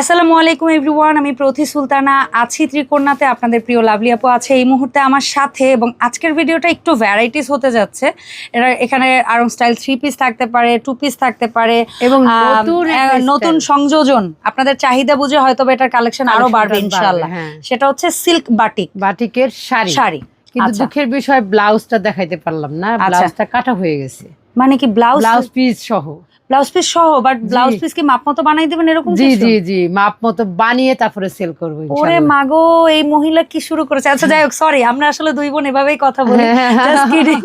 আসসালামু আলাইকুম এভরিওয়ান আমি প্রতি সুলতানা আছি ত্রিকোণাতে। আপনাদের প্রিয় লাভলি আপু আছে এই মুহূর্তে আমার সাথে এবং আজকের ভিডিওটা একটু ভ্যারাইটিস হতে যাচ্ছে। এটা এখানে আরং স্টাইল থ্রি পিস থাকতে পারে টু পিস থাকতে পারে এবং নতুন নতুন সংযোজন। আপনাদের চাহিদা বুঝে হয়তো এটার কালেকশন আরও বাড়বে ইনশাল্লাহ হ্যাঁ। সেটা হচ্ছে সিল্ক বাটিক বাটিকের শাড়ি। শাড়ি। কিন্তু আচ্ছা। দুঃখের বিষয় ব্লাউজটা দেখাইতে পারলাম না। আচ্ছা। ব্লাউজটা কাটা হয়ে গেছে। মানে কি ব্লাউজ ব্লাউজ পিস সহ। ব্লাউজ পিস সহ বাট ব্লাউজ পিস কি মাপ মতো বানাই দিবেন এরকম জি জি জি মাপ মতো বানিয়ে তারপরে সেল করব ওরে মাগো এই মহিলা কি শুরু করেছে? আচ্ছা যাই হোক সরি আমরা আসলে দুই বোন এভাবেই কথা বলি। Just kidding.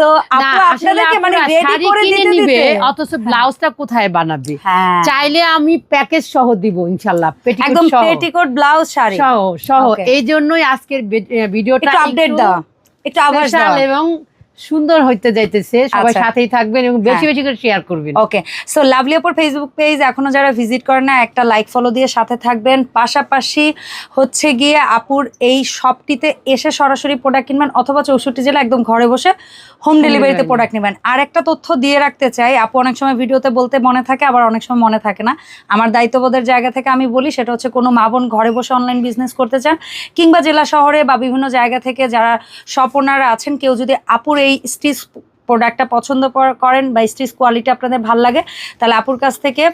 তো আপু আপনাদেরকে মানে রেডি করে দিতে নিবে অথচ ব্লাউজটা কোথায় বানাবে? হ্যাঁ। চাইলে আমি প্যাকেজ সহ দিব ইনশাল্লাহ পেটিকোট একদম পেটিকোট ব্লাউজ শাড়ি। সহ সহ. এই জন্যই আজকের ভিডিওটা একটু আপডেট দাও একটু আভাস দাও। এবং সুন্দর হইতে যাইতেছে সবাই আচ্ছা। সাথেই থাকবেন এবং বেশি হ্যাঁ। বেশি করে শেয়ার করবেন ওকে সো লাভলি অপর ফেসবুক পেজ এখনও যারা ভিজিট করে না একটা লাইক ফলো দিয়ে সাথে থাকবেন পাশাপাশি হচ্ছে গিয়ে আপুর এই শপটিতে এসে সরাসরি প্রোডাক্ট কিনবেন অথবা চৌষট্টি জেলা একদম ঘরে বসে হোম ডেলিভারিতে প্রোডাক্ট নেবেন। আর একটা তথ্য দিয়ে রাখতে চাই আপু অনেক সময় ভিডিওতে বলতে মনে থাকে আবার অনেক সময় মনে থাকে না। আমার দায়িত্ববোধের জায়গা থেকে আমি বলি সেটা হচ্ছে কোনো মা বোন ঘরে বসে অনলাইন বিজনেস করতে চান কিংবা জেলা শহরে বা বিভিন্ন জায়গা থেকে যারা স্বপনারা আছেন কেউ যদি আপুর এই স্টিচ প্রোডাক্টটা পছন্দ করেন বা স্টিচ কোয়ালিটি আপনাদের ভালো লাগে তাহলে আপুর কাছ থেকে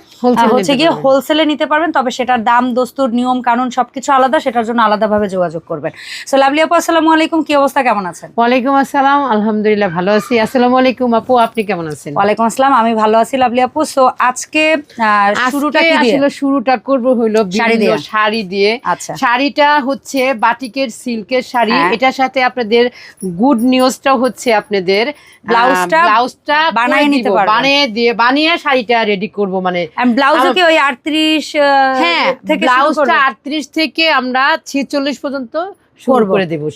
হচ্ছে গিয়ে হোলসেলে নিতে পারবেন তবে সেটার দাম দস্তুর নিয়ম কানুন সবকিছু আলাদা সেটার জন্য আলাদাভাবে যোগাযোগ করবেন। সো লাভলি আপু আসসালামু আলাইকুম কি অবস্থা কেমন আছেন? ওয়ালাইকুম আসসালাম আলহামদুলিল্লাহ ভালো আছি। আসসালামু আলাইকুম আপু আপনি কেমন আছেন? ওয়ালাইকুম আসসালাম আমি ভালো আছি লাভলি আপু। সো আজকে শুরুটা কি দিয়ে? আসলে শুরুটা করব হইল শাড়ি দিয়ে। শাড়ি দিয়ে। আচ্ছা। শাড়িটা হচ্ছে বাটিকের সিল্কের শাড়ি। হ্যাঁ। এটার সাথে আপনাদের গুড নিউজটাও হচ্ছে আপনাদের। ব্লাউজটা ব্লাউজটা বানিয়ে নিতে পারব। বানিয়ে দিয়ে বানিয়ে শাড়িটা রেডি করব মানে ব্লাউজও কি ওই আটত্রিশ হ্যাঁ থেকে ব্লাউজটা আটত্রিশ থেকে আমরা ছেচল্লিশ পর্যন্ত শুরু করে দেবো।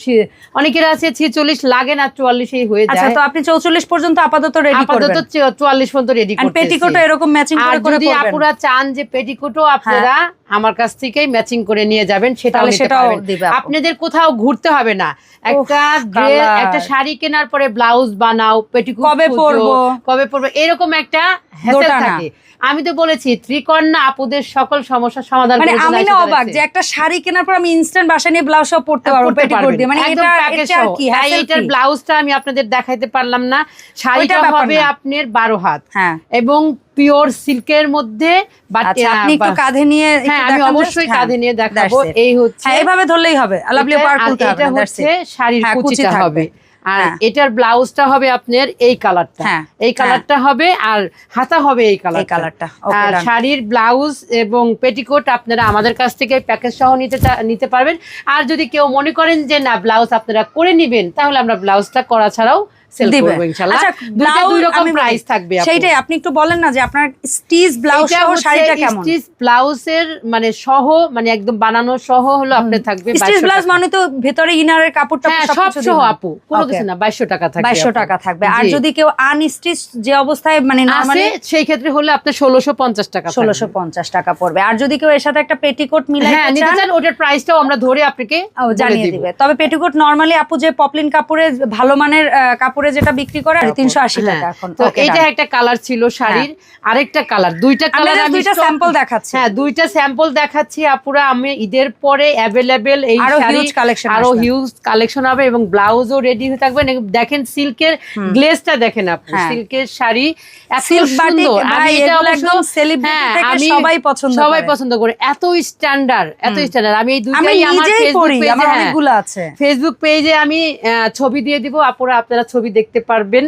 অনেকের আছে ছেচল্লিশ লাগে না চুয়াল্লিশেই হয়ে আচ্ছা যায়। তো আপনি চৌচল্লিশ পর্যন্ত আপাতত রেডি আপাতত চুয়াল্লিশ পর্যন্ত রেডি পেটিকোট এরকম ম্যাচিং করে করে যদি করবেন? হ্যাঁ। আপুরা চান যে পেটিকোটও আপনারা আমার কাছ থেকেই ম্যাচিং করে নিয়ে যাবেন সেটাও সেটাও। আপনাদের কোথাও ঘুরতে হবে না। একটা একটা শাড়ি কেনার পরে ব্লাউজ বানাও পেটিকোট কবে পরবো? কবে পরবো এরকম একটা হ্যাসেল থাকে। আমি তো বলেছি ত্রিকন্যা আপুদের সকল সমস্যার সমাধান মানে আমি না অবাক যে একটা শাড়ি কেনার পর আমি ইনস্ট্যান্ট বাসা নিয়ে ব্লাউজ সব পড়তে পারব পড়তে পেটিকোট। দিয়ে। মানে এটা এটা কি? hassle এটার ব্লাউজটা আমি আপনাদের দেখাইতে পারলাম না। শাড়িটা হবে আপনার বারো হাত। হ্যাঁ। এবং পিওর সিল্কের মধ্যে আচ্ছা আপনি একটু কাঁধে নিয়ে হ্যাঁ আমি অবশ্যই কাঁধে নিয়ে হ্যাঁ, দেখাবো। এই হচ্ছে হ্যাঁ এভাবে ধরলেই হবে। লাভলি এটা- পার আর খুলতে হবে এটা হচ্ছে। শাড়ির হ্যাঁ, কুচিটা হবে। আর হ্যাঁ। এটার ব্লাউজটা হবে আপনার এই কালারটা। হ্যাঁ, এই কালারটা হবে আর হাতা হবে এই কালার কালারটা। কালারটা আর শাড়ির ব্লাউজ এবং পেটিকোট আপনারা আমাদের কাছ থেকে প্যাকেজ সহ নিতে নিতে পারবেন। আর যদি কেউ মনে করেন যে না ব্লাউজ আপনারা করে নিবেন তাহলে আমরা ব্লাউজটা করা ছাড়াও সেল। করব ইনশাআল্লাহ আচ্ছা, দুইটা দুই রকম প্রাইস থাকবে। সেইটাই আপনি একটু বলেন না যে আপনার স্টিচ ব্লাউজ সহ শাড়িটা কেমন? স্টিচ ব্লাউজের মানে সহ মানে একদম বানানো সহ হলো আপনার থাকবে স্টিচ ব্লাউজ মানে তো ভেতরে ইনারের কাপড়টা হ্যাঁ সব সব সহ আপু কোনো কিছু না বাইশশো টাকা থাকবে বাইশশো আপু। টাকা থাকবে। আর যদি কেউ আনস্টিচ যে অবস্থায় মানে নরমালি সেই ক্ষেত্রে হলে আপনার ষোলোশো পঞ্চাশ টাকা থাকবে। ষোলোশো পঞ্চাশ টাকা পড়বে। আর যদি কেউ এর সাথে একটা পেটিকোট হ্যাঁ মিলাইতে নিতে চান ওটার প্রাইসটাও আমরা ধরে আপনাকে জানিয়ে দিব। তবে পেটিকোট নরমালি আপু যে পপলিন কাপড়ে ভালো মানের আহ, কাপড়ে যেটা বিক্রি করে তিনশো আশি টাকা হ্যাঁ, এখন। তো এটা একটা কালার ছিল শাড়ির। আরেকটা কালার দুইটা কালার আমি দুইটা স্যাম্পল দেখাচ্ছি। হ্যাঁ দুইটা স্যাম্পল দেখাচ্ছি আপুরা। আমি ঈদের পরে অ্যাভেলেবেল এই শাড়ি হিউজ কালেকশন আরও হিউজ কালেকশন হবে এবং ব্লাউজও রেডি হয়ে থাকবেন এবং দেখেন সিল্কের গ্লেজটা দেখেন আপনি। হ্যাঁ। সিল্কের শাড়ি সিল্ক বাটিক একদম সেলিব্রিটি হ্যাঁ, থেকে আমি সবাই পছন্দ সবাই পছন্দ করে। এত স্ট্যান্ডার্ড এত স্ট্যান্ডার্ড আমি এই দুইটাই আমার ফেসবুক পড়ি আমার অনেকগুলো আছে। ফেসবুক পেজে আমি আহ, ছবি দিয়ে দিব। আপুরা আপনারা ছবি দেখতে পারবেন।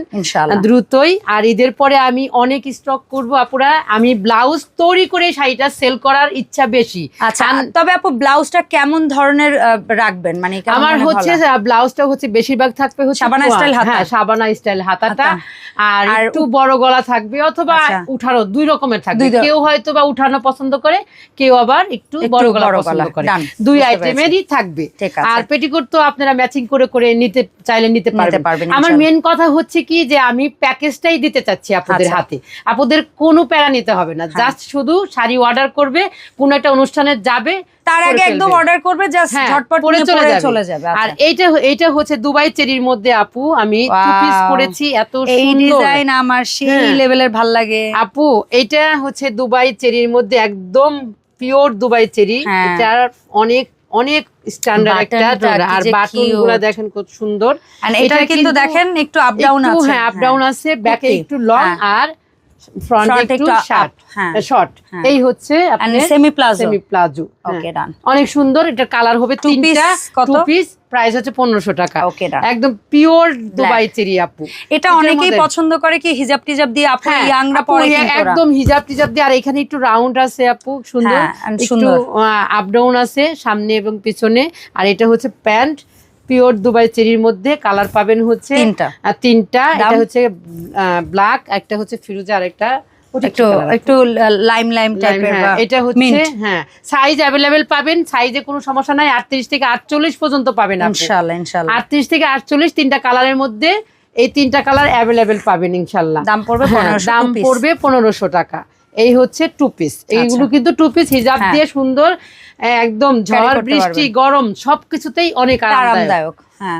দ্রুতই। আর ঈদের পরে আমি অনেক স্টক করব আপুরা। আমি ব্লাউজ তৈরি করে শাড়িটা সেল করার ইচ্ছা বেশি। আচ্ছা তবে আপু ব্লাউজটা কেমন ধরনের রাখবেন? মানে আমার হচ্ছে ব্লাউজটা হচ্ছে বেশিরভাগ থাকবে হচ্ছে সাবানা style হাতা? হ্যাঁ সাবানা স্টাইল হাতাটা। আর আর একটু বড় গলা থাকবে অথবা আচ্ছা। উঠানো দুই রকমের থাকবে। কেউ হয়তো বা উঠানো পছন্দ করে কেউ আবার একটু বড় গলা পছন্দ করে। দুই আইটেমেরই থাকবে। আর পেটিকোট তো আপনারা ম্যাচিং করে করে নিতে চাইলে নিতে পারবেন। পারবেন, আমার ইনশাআল্লাহ। মেন কথা হচ্ছে কি যে আমি প্যাকেজটাই দিতে চাচ্ছি আপনাদের আচ্ছা। হাতে আপনাদের কোনো প্যারা নিতে হবে না হ্যাঁ। জাস্ট শুধু শাড়ি অর্ডার করবে কোন একটা অনুষ্ঠানে যাবে তার আগে একদম অর্ডার করবে জাস্ট হ্যাঁ, ঝটপট পরে চলে যাবে। চলে যাবে আর আচ্ছা। এইটা এইটা হচ্ছে দুবাই চেরির মধ্যে আপু আমি টু পিস Wow. করেছি এত এই ডিজাইন আমার সেই হ্যাঁ। লেভেলের ভালো লাগে আপু এটা হচ্ছে দুবাই চেরির মধ্যে একদম পিওর দুবাই চেরি হ্যাঁ। এটার অনেক অনেক স্ট্যান্ডার্ড একটা আর বাটনগুলা দেখেন কত সুন্দর। আর এটা কিন্তু দেখেন একটু আপ ডাউন আছে। হ্যাঁ আপ ডাউন আছে ব্যাকে একটু লং হ্যাঁ। আর ফ্রন্ট Front একটু একটু up, শার্ট। শর্ট। এই হচ্ছে And semi semi palazzo okay done অনেক সুন্দর এটার কালার হবে তিনটা টু পিস প্রাইস হচ্ছে পনেরোশো টাকা। Done. একদম পিওর দুবাই চেরি আপু। এটা অনেকেই পছন্দ করে কি হিজাব টিজাব দিয়ে আপু হ্যাঁ, ইয়াংরা পরে কিন্তু একদম হিজাব টিজাব দিয়ে আর এখানে একটু রাউন্ড আছে আপু সুন্দর। হ্যাঁ, একটু আপ ডাউন আছে সামনে এবং পিছনে। আর এটা হচ্ছে প্যান্ট পিওর দুবাই চেরির মধ্যে কালার পাবেন হচ্ছে তিনটা। আর তিনটা। এটা হচ্ছে ব্ল্যাক একটা হচ্ছে ফিরোজা আর একটা একটু একটু লাইম লাইম টাইপের হ্যাঁ, এটা হচ্ছে হ্যাঁ সাইজ পাবেন সাইজে কোনো সমস্যা নাই আটত্রিশ থেকে আটচল্লিশ পর্যন্ত পাবেন আপনি। ইনশাআল্লাহ ইনশাআল্লাহ। আটত্রিশ থেকে আটচল্লিশ তিনটা কালারের মধ্যে এই তিনটা কালার অ্যাভেলেবেল পাবেন ইনশাল্লাহ দাম পড়বে হ্যাঁ, 1500 দাম পড়বে পনেরোশো টাকা। এই হচ্ছে টু পিস এইগুলো কিন্তু টু পিস হিজাব হ্যাঁ। দিয়ে সুন্দর একদম ঝড় বৃষ্টি গরম সবকিছুতেই অনেক আরামদায়ক।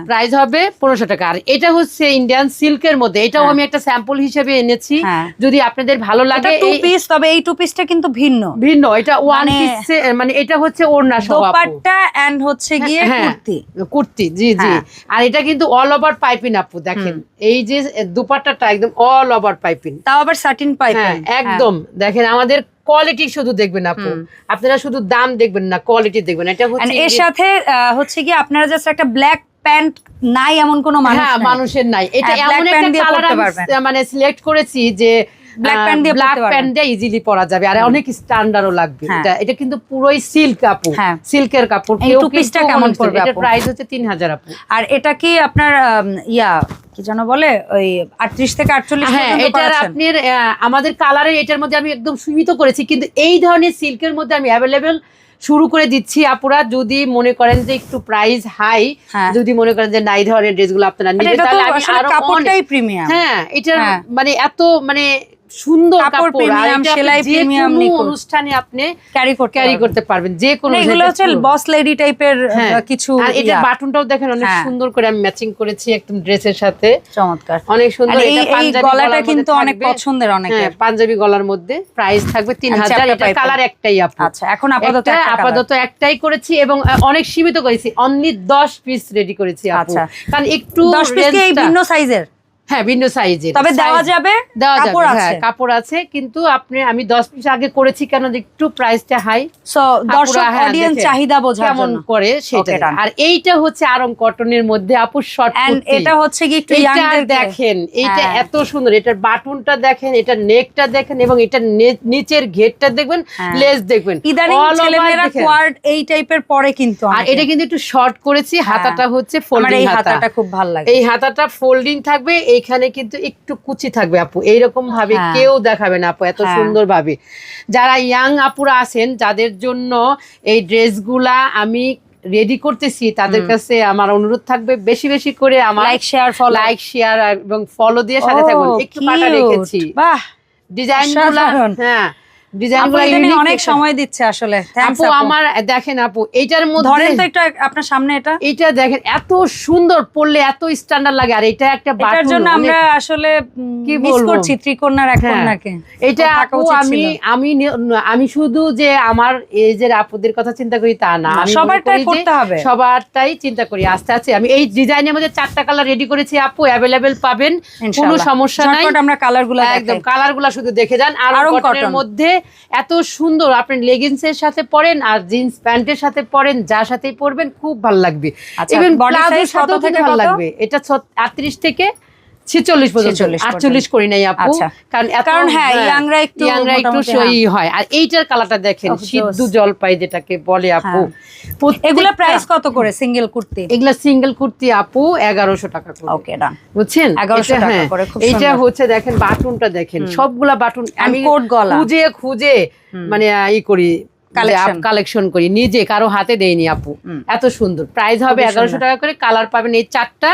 প্রাইস হবে পনেরোশো টাকা। আর এটা হচ্ছে ইন্ডিয়ান সিল্কের মধ্যে। এটাও হ্যাঁ। আমি একটা স্যাম্পল হিসেবে এনেছি। হ্যাঁ। যদি আপনাদের ভালো লাগে টু পিস তবে এই টু পিসটা কিন্তু ভিন্ন। ভিন্ন। এটা ওয়ান মানে- পিস মানে এটা হচ্ছে ওড়না সহ দোপাট্টা এন্ড হচ্ছে গিয়ে হ্যাঁ, কুর্তি। কুর্তি জি জি। হ্যাঁ। আর এটা কিন্তু অল ওভার পাইপিং আপু দেখেন। এই যে দুপাট্টাটা একদম অল ওভার পাইপিং তাও আবার সাটিন পাইপ হ্যাঁ একদম। দেখেন আমাদের কোয়ালিটি শুধু দেখবেন আপু। আপনারা শুধু দাম দেখবেন না কোয়ালিটি দেখবেন। এটা হচ্ছে এর সাথে আহ, হচ্ছে কি আপনারা জাস্ট একটা ব্ল্যাক প্যান্ট নাই এমন কোনো মানুষ হ্যাঁ মানুষের নাই। এটা হ্যাঁ, এমন একটা কালার। মানে সিলেক্ট করেছি যে Black pant দিয়ে ব্ল্যাক প্যান্ট দিয়ে ইজিলি পরা যাবে। আর অনেক স্ট্যান্ডার্ডও লাগবে। হ্যাঁ। এটা এটা কিন্তু পুরোই সিল্ক হ্যাঁ। সিল্কের কাপড়। এই two piece কেমন মনে পড়বে এটা প্রাইস হচ্ছে তিন হাজার আপু। আর এটা কি আপনার ইয়া কি যেন বলে? ওই আটত্রিশ থেকে আটচল্লিশ হ্যাঁ এটার আপনার আমাদের কালারের এটার মধ্যে আমি একদম সীমিত করেছি কিন্তু এই ধরনের সিল্কের মধ্যে আমি অ্যাভেলেবেল শুরু করে দিচ্ছি আপুরা যদি মনে করেন যে একটু প্রাইস হাই হ্যাঁ। যদি মনে করেন যে নাই ধরনের ড্রেসগুলো আপনারা নেবেন তাহলে আমি আরও কাপড়টাই অনেক- প্রিমিয়াম হ্যাঁ হ্যাঁ। মানে এত মানে সুন্দর কাপড় সেলাই। অনুষ্ঠানে আপনি ক্যারি করতে ক্যারি করতে পারবেন যে কোনো এগুলো হচ্ছে বস লেডি টাইপের হ্যাঁ। কিছু আর এটার বাটনটাও দেখেন অনেক হ্যাঁ। সুন্দর করে আমি ম্যাচিং করেছি একদম ড্রেসের সাথে। চমৎকার। অনেক সুন্দর এটা পাঞ্জাবি গলাটা গলার মধ্যে কিন্তু অনেক পছন্দের হ্যাঁ পাঞ্জাবি গলার মধ্যে প্রাইস থাকবে তিন হাজার এটা কালার একটাই আপু। আচ্ছা এখন আপাতত আপাতত একটাই করেছি এবং অনেক সীমিত করেছি অনলি দশ পিস রেডি করেছি আপু। আচ্ছা। কারণ একটু দশ পিস কি ভিন্ন সাইজের হ্যাঁ ভিন্ন তবে দেওয়া যাবে দেওয়া যাবে হ্যাঁ কাপড় আছে কিন্তু আপনি আমি দশ পিস আগে করেছি কেন একটু প্রাইসটা হাই সো দর্শক হ্যাঁ, অডিয়েন্স চাহিদা বোঝার কেমন করে সেটা আর এইটা হচ্ছে আরং কটনের মধ্যে আপু শর্ট এটা হচ্ছে কি একটু ইয়াংদের দেখেন এইটা হ্যাঁ। এত সুন্দর এটার বাটনটা দেখেন এটার নেকটা দেখেন এবং এটার নিচের ঘেরটা দেখবেন হ্যাঁ। লেস দেখবেন। ইদানিং ছেলেমেয়েরা কোয়ার্ড এই টাইপের পরে কিন্তু আর এটা কিন্তু একটু শর্ট করেছি হাতাটা হচ্ছে ফোল্ডিং এই হাতাটা খুব ভালো লাগে। এই হাতাটা ফোল্ডিং থাকবে এইখানে কিন্তু একটু কুচি থাকবে আপু। এইরকম ভাবে হ্যাঁ। কেউ দেখাবে না আপু এত হ্যাঁ। সুন্দর ভাবে। যারা ইয়াং আপুরা আছেন যাদের জন্য এই ড্রেসগুলা আমি রেডি করতেছি তাদের কাছে আমার অনুরোধ থাকবে বেশি বেশি করে আমার like share follow like share এবং ফলো দিয়ে সাথে থাকুন। একটু পাটা রেখেছি। বাহ! ডিজাইন হ্যাঁ। অনেক সময় দিচ্ছে আসলে। আপু আমার দেখেন আপু ধরেন মধ্যে তো একটু আপনার সামনে এটা। এইটা দেখেন এত সুন্দর পড়লে এত স্ট্যান্ডার্ড লাগে আর এটা একটা এটার বাটন জন্য আমরা আসলে কি বলব? করছি ত্রিকন্যার এক হ্যাঁ। কন্যাকে এটা আপু আমি আমি আমি শুধু যে আমার এই যে আপুদের কথা চিন্তা করি তা না। সবারটাই করতে হবে। সবারটাই চিন্তা করি আস্তে আস্তে। আমি এই ডিজাইনের মধ্যে চারটা কালার রেডি করেছি আপু অ্যাভেলেবেল পাবেন। কোনো সমস্যা নাই। আমরা কালারগুলো একদম কালারগুলা শুধু দেখে যান। আর আরং কটনের মধ্যে এত সুন্দর। আপনি লেগিংস এর সাথে পরেন আর জিন্স প্যান্টের সাথে পরেন যার সাথেই পরবেন খুব ভালো লাগবে। আচ্ছা, ইভেন প্লাজোর সাথেও ভালো লাগবে। এটা আটত্রিশ থেকে ছেচল্লিশ পর্যন্ত। আটচল্লিশ করি নাই আপু। আচ্ছা। কারণ কারণ হ্যাঁ, একটু youngরা একটু সই হয়। আর এইটার কালারটা দেখেন সিদ্ধ জলপাই যেটাকে বলে আপু। হ্যাঁ। এগুলা প্রাইস কত করে সিঙ্গেল কুর্তি? এগুলা সিঙ্গেল কুর্তি আপু এগারোশো টাকা করে। ওকে ডান বুঝছেন? 1100 এটা টাকা হ্যাঁ, করে, এইটা হচ্ছে দেখেন বাটনটা দেখেন। সবগুলা বাটন আমি গলা। খুঁজে খুঁজে মানে ই করি। কালেকশন করি নিজে কারও হাতে দেয়নি আপু। এত সুন্দর। প্রাইস হবে এগারোশো টাকা করে কালার পাবেন এই চারটা।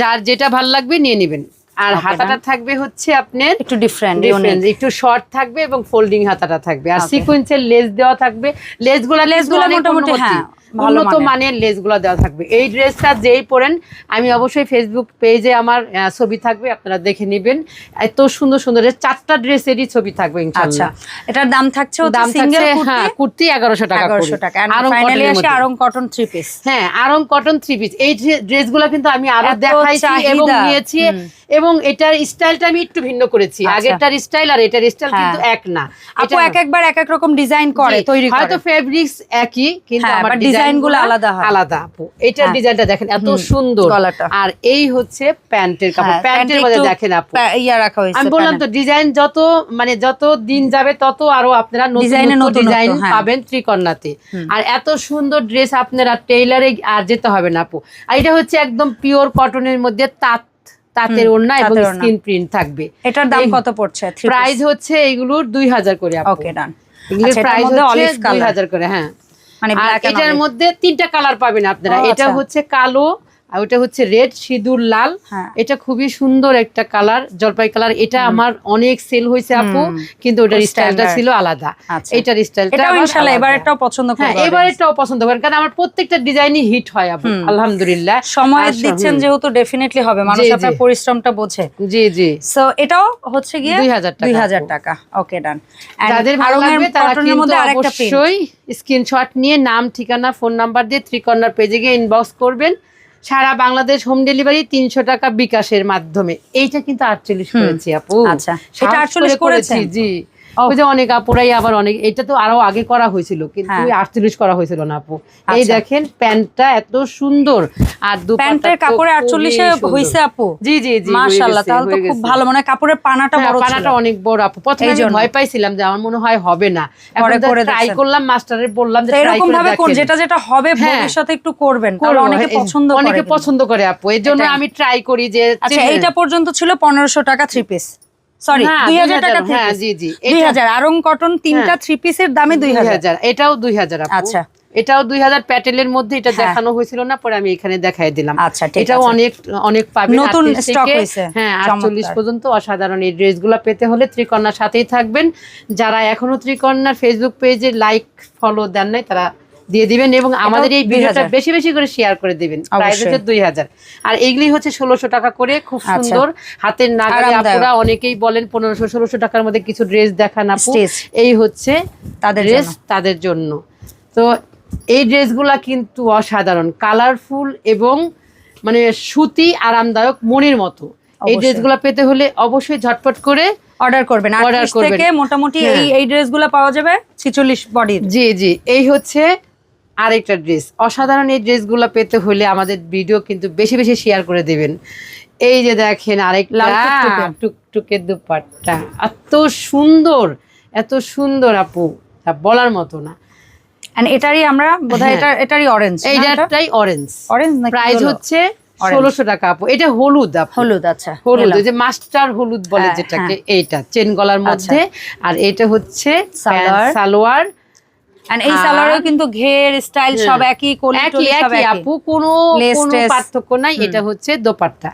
যার যেটা ভালো লাগবে নিয়ে নেবেন। আর হাতাটা থাকবে হচ্ছে আপনার একটু ডিফারেন্ট একটু শর্ট থাকবে এবং ফোল্ডিং হাতাটা থাকবে। আর সিকুয়েন্সের লেস দেওয়া থাকবে। লেসগুলো লেসগুলো মোটামুটি হ্যাঁ উন্নত মানের। লেসগুলো দেওয়া থাকবে। এই ড্রেসটা যেই পরেন আমি অবশ্যই ফেসবুক পেজে আমার ছবি থাকবে আপনারা দেখে নেবেন। এত সুন্দর সুন্দর চারটা ড্রেসেরই ছবি থাকবে আচ্ছা এটার দাম থাকছে দাম সিঙ্গেল থাকছে হ্যাঁ কুর্তি এগারোশো টাকা এগারোশো টাকা। আরং কটন থ্রি পিস হ্যাঁ আরং কটন থ্রি পিস এই ড্রেসগুলো কিন্তু আমি আরও দেখাইছি এবং নিয়েছি। এবং এটার স্টাইলটা আমি একটু ভিন্ন করেছি আচ্ছা। আগেরটার স্টাইল আর এটার স্টাইল হ্যাঁ। কিন্তু এক না আপু এক একবার এক এক রকম ডিজাইন করে তৈরি করে হয়তো ফেব্রিক্স একই কিন্তু হ্যাঁ, আমার but ডিজাইন design গুলো গুলো আলাদা হয়। আলাদা আপু এটার হ্যাঁ। ডিজাইনটা দেখেন এত সুন্দর আর এই হচ্ছে প্যান্টের কাপড় প্যান্টের মধ্যে দেখেন আপু ইয়া রাখা হয়েছে আমি বললাম তো ডিজাইন যত মানে যত দিন যাবে তত আরও আপনারা নতুন ডিজাইনে নতুন ডিজাইন। পাবেন ত্রিকন্যাতে হুম। আর এত সুন্দর ড্রেস আপনারা টেইলারে আর যেতে হবে না আপু আর এটা হচ্ছে একদম পিওর কটনের মধ্যে তাঁত তাঁতের ওড়না এবং স্ক্রিন প্রিন্ট থাকবে। এটার দাম কত পড়ছে? প্রাইস হচ্ছে এইগুলোর দুই হাজার করে ওকে ডান এগুলোর আচ্ছা, প্রাইস হচ্ছে দুই হাজার করে হ্যাঁ। মানে এটার মধ্যে তিনটা কালার পাবেন আপনারা। এটা আচ্ছা। হচ্ছে কালো আর ওটা হচ্ছে রেড সিঁদুর লাল। হ্যাঁ। এটা খুবই সুন্দর একটা কালার জলপাই কালার। এটা আমার অনেক সেল হয়েছে আপু কিন্তু ওটার স্টাইলটা ছিল আলাদা। আচ্ছা। এটার স্টাইলটা এটাও ইনশাআল্লাহ। এবার একটাও পছন্দ হ্যাঁ করবে এবার এটাও পছন্দ কারণ আমার প্রত্যেকটা ডিজাইনই হিট হয় আপু আলহামদুলিল্লাহ। সময় দিচ্ছেন যেহেতু ডেফিনেটলি হবে মানুষ আপনার পরিশ্রমটা বোঝে। জি জি। সো এটাও হচ্ছে গিয়ে 2000 টাকা দুই হাজার আপু। টাকা। ওকে ডান যাদের ভালো লাগবে তারা কিন্তু মধ্যে আরেকটা প্রিন্ট অবশ্যই স্ক্রিনশট নিয়ে নাম ঠিকানা ফোন নাম্বার দিয়ে ত্রিকর্ণার পেজে গিয়ে ইনবক্স করবেন। সারা বাংলাদেশ হোম ডেলিভারি তিনশো টাকা বিকাশের মাধ্যমে এইটা কিন্তু আটচল্লিশ। করেছি আপু আচ্ছা। সেটা আটচল্লিশ করেছি, জি। ওই যে অনেক আপুরাই আবার অনেক এটা তো আরও আগে করা হয়েছিল কিন্তু হ্যাঁ। আটচল্লিশ করা হয়েছিল না আপু। এই আচ্ছা। দেখেন প্যান্টটা এত সুন্দর। আর প্যান্টের কাপড়ে আটচল্লিশে হয়েছে আপু। জি জি জি মাশাআল্লাহ তাহলে তো খুব ভালো মানে কাপড়ের পানাটা হ্যাঁ, বড় পানাটা অনেক বড় আপু। প্রথমে আমি ভয় পাইছিলাম যে আমার মনে হয় হবে না। এখন ট্রাই করলাম মাস্টারের বললাম যে করে ভাবে কোন যেটা যেটা হবে হ্যাঁ। ভবিষ্যতে একটু করবেন করব, অনেকে পছন্দ করে অনেকে পছন্দ করে আপু। এই জন্য আমি ট্রাই করি যে আচ্ছা এইটা পর্যন্ত ছিল পনেরোশো টাকা থ্রি পিস সরি হ্যাঁ, দুই হাজার 2000 টাকা হ্যাঁ, জি, জি। আরং কটন তিনটা হ্যাঁ। থ্রি পিসের দামে দুই দুই হাজার হাজার এটাও দুই হাজার আপু আচ্ছা। এটাও দুই হাজার প্যাটেলের মধ্যে এটা হ্যাঁ। দেখানো হয়েছিল না পরে আমি এখানে দেখাই দিলাম আচ্ছা, এটাও অনেক অনেক পাবে নতুন stock হয়েছে। হ্যাঁ পর্যন্ত অসাধারণ এই ড্রেসগুলো পেতে হলে ত্রিকন্যার সাথেই থাকবেন যারা এখনও ত্রিকন্যার ফেসবুক পেজে লাইক ফলো দেন নাই তারা দিয়ে দিবেন এবং আমাদের এই ভিডিওটা বেশি বেশি করে শেয়ার করে দিবেন। প্রাইস হচ্ছে দুই হাজার। আর এগুলি হচ্ছে ষোলোশো টাকা করে খুব আচ্ছা। সুন্দর। হাতের নাগারে আরামদায়ক। আপুরা অনেকেই বলেন পনেরোশো ষোলোশো টাকার মধ্যে কিছু ড্রেস দেখান আপু। এই হচ্ছে তাদের ড্রেস তাদের জন্য। তো এই ড্রেসগুলা কিন্তু অসাধারণ। কালারফুল এবং মানে সুতি আরামদায়ক মনের মতো। এই। ড্রেসগুলো পেতে হলে অবশ্যই ঝটপট করে অর্ডার করবেন। করবেন। থেকে মোটামুটি হ্যাঁ। এই এই ড্রেসগুলো পাওয়া যাবে ছিচল্লিশ বডির জি জি। এই হচ্ছে আরেকটা ড্রেস অসাধারণ এই ড্রেসগুলো পেতে হলে আমাদের ভিডিও কিন্তু বেশি বেশি শেয়ার করে দেবেন। এই যে দেখেন আরেকটা টুকটুকে। টুকটুকে দুপাট্টা। এত সুন্দর এত সুন্দর আপু। বলার মতো না। এটারই আমরা বোধহয় হ্যাঁ। এটা এটারই অরেঞ্জ এইটাই অরেঞ্জ অরেঞ্জ প্রাইস হচ্ছে ষোলোশো টাকা আপু। এটা হলুদ আপু। হলুদ আচ্ছা। হলুদ। যে মাস্টার হলুদ বলে হ্যাঁ, যেটাকে এইটা চেন গলার মধ্যে। আর এটা হচ্ছে সালোয়ার। সালোয়ার এই সালোয়ারেও কিন্তু ঘের স্টাইল সব হ্যাঁ। একই টলি সব একই আপু কোনো কোনো পার্থক্য নাই এটা হচ্ছে দোপাট্টা।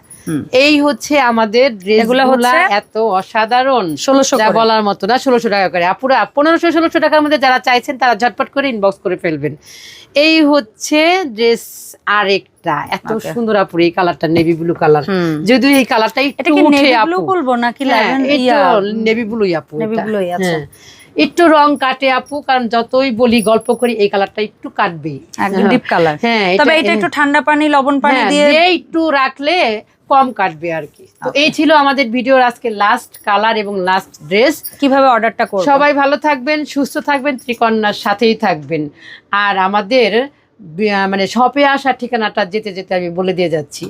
এই হচ্ছে আমাদের ড্রেসগুলা এত অসাধারণ 1600 করে। বলার মতো না ষোলোশো টাকা করে। আপুরা পনেরোশো ষোলোশো টাকার মধ্যে যারা চাইছেন তারা ঝটপট করে ইনবক্স করে ফেলবেন। এই হচ্ছে ড্রেস আরেকটা। এত সুন্দর আপুর এই কালারটা নেভি ব্লু কালার হুম। যদিও এই কালারটা এটা একটু কি উঠে নেভি আপু। ব্লু বলব নাকি হ্যাঁ, ল্যাভেন্ডার এটা নেভি ব্লুই আপু blue-ই, আচ্ছা। একটু রং কাটে আপু কারণ যতই বলি গল্প করি এই কালারটা একটু কাটবে। ডিপ কালার হ্যাঁ তবে এটা একটু ঠান্ডা পানি লবণ পানি হ্যাঁ, দিয়ে একটু রাখলে কম কাটবে আর কি। তো এই ছিল আমাদের ভিডিওর আজকে লাস্ট কালার এবং লাস্ট ড্রেস কীভাবে অর্ডারটা করব? সবাই ভালো থাকবেন সুস্থ থাকবেন ত্রিকন্যার সাথেই থাকবেন। আর আমাদের মানে শপে আসার ঠিকানাটা যেতে যেতে আমি বলে দিয়ে যাচ্ছি।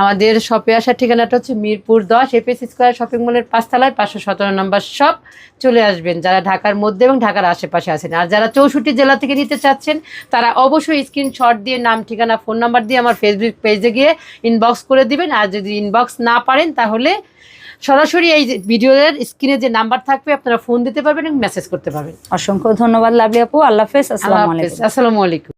আমাদের শপে আসার ঠিকানাটা হচ্ছে মিরপুর দশ এপিএস স্কোয়ার শপিং মলের পাঁচতলায় পাঁচশো সতেরো নম্বর শপ চলে আসবেন। যারা ঢাকার মধ্যে এবং ঢাকার আশেপাশে আছেন। আর যারা চৌষট্টি জেলা থেকে নিতে চাচ্ছেন তারা অবশ্যই স্ক্রিনশট দিয়ে নাম ঠিকানা ফোন নাম্বার দিয়ে আমার ফেসবুক পেজে গিয়ে ইনবক্স করে দিবেন। আর যদি ইনবক্স না পারেন তাহলে সরাসরি এই ভিডিওর স্ক্রিনে যে নাম্বার থাকবে আপনারা ফোন দিতে পারবেন এবং মেসেজ করতে পারবেন। অসংখ্য ধন্যবাদ লাভলি আপু। আল্লাহ হাফেজ। আসসালামু আলাইকুম।